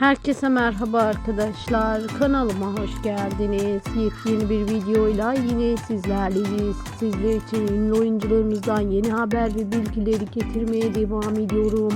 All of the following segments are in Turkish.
Herkese merhaba arkadaşlar. Kanalıma hoş geldiniz. Yepyeni bir videoyla yine sizlerleyiz. Sizler için ünlü oyuncularımızdan yeni haber ve bilgileri getirmeye devam ediyorum.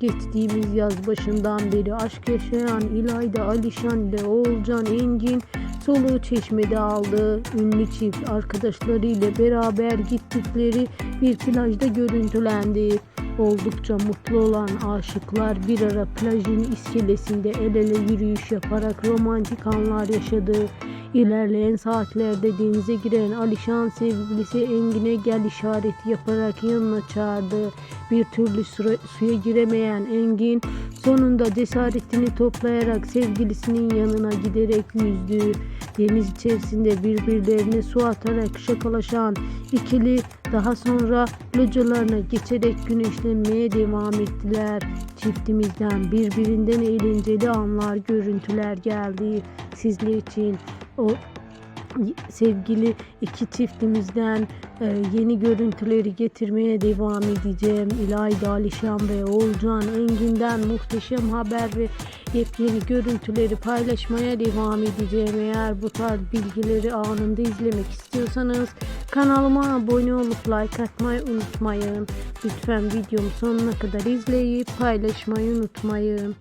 Geçtiğimiz yaz başından beri aşk yaşayan İlayda Alişan ile Oğulcan Engin soluğu çeşmede aldı. Ünlü çift arkadaşlarıyla beraber gittikleri bir plajda görüntülendi. Oldukça mutlu olan aşıklar bir ara plajın iskelesinde el ele yürüyüş yaparak romantik anlar yaşadı. İlerleyen saatlerde denize giren Alişan sevgilisi Engin'e gel işareti yaparak yanına çağırdı. Bir türlü suya, giremeyen Engin sonunda cesaretini toplayarak sevgilisinin yanına giderek yüzdü. Deniz içerisinde birbirlerine su atarak şakalaşan ikili daha sonra localarına geçerek güneşlenmeye devam ettiler. Çiftimizden birbirinden eğlenceli anlar, görüntüler geldi. Sizler için o sevgili iki çiftimizden e, yeni görüntüleri getirmeye devam edeceğim. İlayda Alişan ve Oğulcan Engin'den muhteşem haber ve yepyeni görüntüleri paylaşmaya devam edeceğim. Eğer bu tarz bilgileri anında izlemek istiyorsanız kanalıma abone olup like atmayı unutmayın. Lütfen videomu sonuna kadar izleyip paylaşmayı unutmayın.